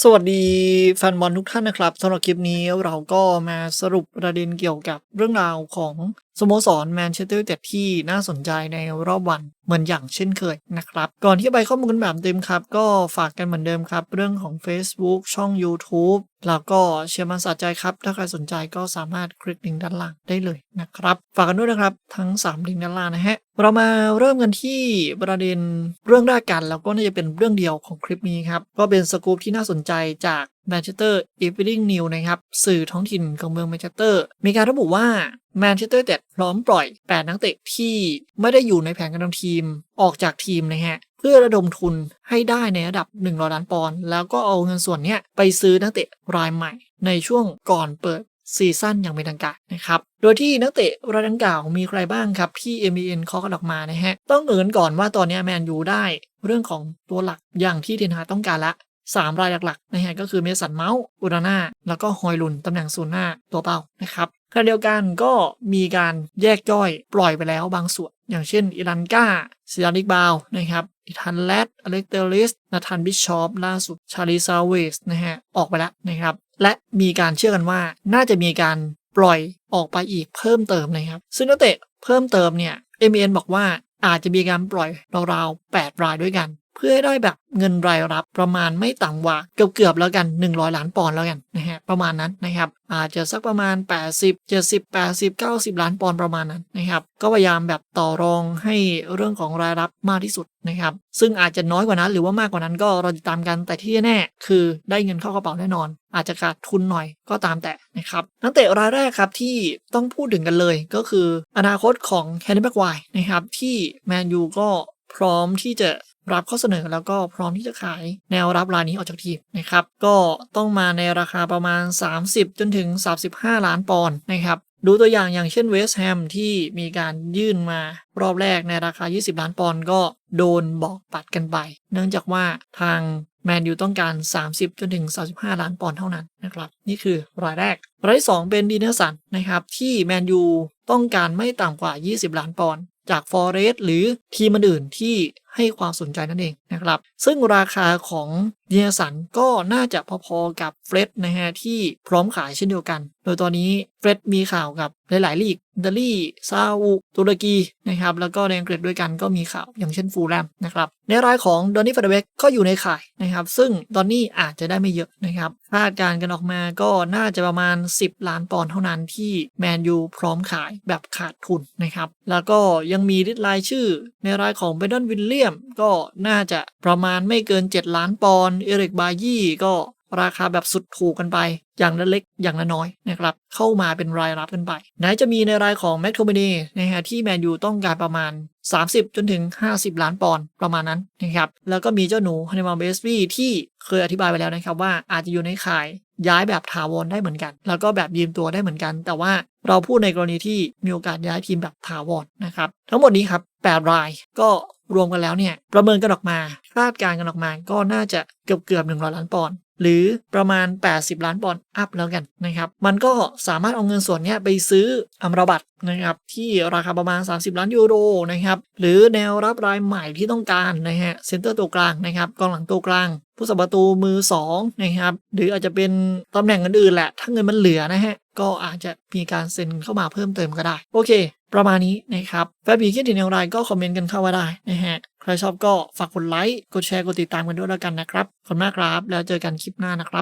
สวัสดีแฟนบอลทุกท่านนะครับสำหรับคลิปนี้เราก็มาสรุปประเด็นเกี่ยวกับเรื่องราวของสโมสรแมนเชสเตอร์ยูไนเต็ดที่น่าสนใจในรอบวันเหมือนอย่างเช่นเคยนะครับ ก่อนที่จะไปข้อมูลกันแบบเต็มครับ ก็ฝากกันเหมือนเดิมครับ เรื่องของ Facebook ช่อง YouTube แล้วก็เชียร์มันสะใจครับ ถ้าใครสนใจก็สามารถคลิกลิงก์ด้านล่างได้เลยนะครับ ฝากกันด้วยนะครับ ทั้ง 3 ลิงก์ด้านล่างนะฮะ เรามาเริ่มกันที่ประเด็นเรื่องแรกกัน แล้วก็น่าจะเป็นเรื่องเดียวของคลิปนี้ครับ ก็เป็นสกู๊ปที่น่าสนใจจาก Manchester Evening News นะครับ สื่อท้องถิ่นของเมืองแมนเชสเตอร์ มีการระบุว่าแมนเชสเตอร์แต่พร้อมปล่อย 8 นักเตะที่ไม่ได้อยู่ในแผนการทำทีมออกจากทีมนะฮะ เพื่อระดมทุนให้ได้ในระดับ 100 ล้านปอนด์แล้วก็เอาเงินส่วนนี้ไปซื้อนักเตะรายใหม่ ในช่วงก่อนเปิดซีซั่นอย่างเป็นทางการนะครับ โดยที่นักเตะรายดังกล่าวมีใครบ้างครับ ที่ MBN เคาะกันออกมานะฮะ ต้องเอ่นก่อนว่าตอนนี้แมนยูได้เรื่องของตัวหลักอย่างที่เทนฮาต้องการละ 3 รายหลักๆนะฮะก็คือเมสันเมาส์อุราน่าแล้วก็ฮอยลุนตำแหน่งศูนย์หน้าตัวเป้านะครับขณะเดียวกันก็มีการแยกย่อยปล่อยไปแล้วบางส่วน อย่างเช่นอิรันกาซิอาริกบาวนะครับอิทันแลดอเล็กเตอริสนาธานบิชชอปล่าสุดชาลีซาเวสนะฮะออกไปแล้วนะครับและมีการเชื่อกันว่าน่าจะมีการปล่อยออกไปอีกเพิ่มเติมนะครับ ซึ่งนักเตะเพิ่มเติมเนี่ย MN บอกว่าอาจจะมีการปล่อยราวๆ8รายด้วยกัน เพื่อให้ได้แบบเงินรายรับประมาณไม่ต่ำกว่าเกือบๆแล้วกัน 100 ล้านปอนด์แล้วกันนะฮะประมาณนั้นนะครับอาจจะสักประมาณ 80 70 80 90 ล้านปอนด์ประมาณนั้นนะครับก็พยายามแบบต่อรองให้เรื่องของรายรับมากที่สุดนะครับซึ่งอาจจะน้อยกว่านั้นหรือว่ามากกว่านั้นก็รอติดตามกันแต่ที่แน่คือได้เงินเข้ากระเป๋าแน่นอน อาจจะขาดทุนหน่อยก็ตามแต่นะครับนักเตะรายแรกครับที่ต้องพูดถึงกันเลยก็คืออนาคตของแฮนนี่แบ็กไวนะครับที่แมนยูก็พร้อมที่จะ รับข้อเสนอแล้วก็พร้อมที่จะขายแนวรับรายนี้ออกจากทีมนะครับก็ต้องมาในราคาประมาณ 30 จนถึง 35 ล้านปอนด์นะครับดูตัวอย่างอย่างเช่นเวสต์แฮมที่มีการยื่นมารอบแรกในราคา 20 ล้านปอนด์ก็โดนบอกปัดกันไป เนื่องจากว่าทางแมนยูต้องการ 30 จนถึง 35 ล้านปอนด์เท่านั้นนะครับ นี่คือรายแรก รายที่ 2 เป็นดีเนสันนะครับที่แมนยูต้องการไม่ต่ำกว่า 20 ล้านปอนด์จากฟอเรสต์หรือทีมอื่นที่ ให้ความสนใจนั่นเองนะครับ ซึ่งราคาของเยสันก็น่าจะพอๆกับเฟรดนะฮะที่พร้อมขายเช่นเดียวกัน โดยตอนนี้เฟรดมีข่าวกับหลายๆลีกอิตาลีซาอุตุรกีนะครับแล้วก็ในอังกฤษด้วยกันก็มีข่าวอย่างเช่นฟูลแลมนะครับในรายของดอนนี่ฟาเดเบกก็อยู่ในข่ายนะครับซึ่งดอนนี่อาจจะได้ไม่เยอะนะครับคาดการณ์กันออกมาก็น่าจะประมาณ 10 ล้านปอนด์เท่านั้นที่แมนยูพร้อมขายแบบขาดทุนนะครับแล้วก็ยังมีลิสต์รายชื่อในรายของเบดอนวิลเลียมก็น่าจะประมาณไม่เกิน 7 ล้านปอนด์เอริกบายี่ก็ราคาแบบสุดถูกกันไป อย่างละเล็กอย่างละน้อยนะครับเข้ามาเป็นรายรับกันไป ไหนจะมีในรายของแม็กโทเมเนนะฮะที่แมนยูต้องการประมาณ 30 จนถึง 50 ล้านปอนด์ประมาณนั้นนะครับแล้วก็มีเจ้าหนูฮันนิมาเบสบี้ที่เคยอธิบายไปแล้วนะครับว่าอาจจะอยู่ในข่ายย้ายแบบถาวรได้เหมือนกัน แล้วก็แบบยืมตัวได้เหมือนกัน แต่ว่าเราพูดในกรณีที่มีโอกาสย้ายทีมแบบถาวรนะครับทั้งหมดนี้ครับ8รายก็ รวมกันแล้วเนี่ยประเมินกันออกมาคาดการณ์กันออกมาก็น่าจะเกือบเกือบ100ล้านปอนด์หรือประมาณ 80 ล้านปอนด์อัพแล้วกันนะครับ มันก็สามารถเอาเงินส่วนนี้ไปซื้ออัมรบัตนะครับที่ราคาประมาณ 30 ล้านยูโรนะครับหรือแนวรับรายใหม่ที่ต้องการนะฮะเซนเตอร์ตัวกลางนะครับกองหลังตัวกลาง ผู้สับประตูมือ2นะครับหรืออาจจะเป็นตำแหน่งอื่นๆแหละ ถ้าเงินมันเหลือนะฮะก็อาจจะมีการเซ็นเข้ามาเพิ่มเติมก็ได้ โอเค ประมาณนี้นะครับแฟนบีคิดถึงอย่างไรก็คอมเมนต์กันเข้ามาได้นะฮะ ใครชอบก็ฝากกดไลค์ กดแชร์ กดติดตามกันด้วยแล้วกันนะครับ ขอบคุณมากครับ แล้วเจอกันคลิปหน้านะครับ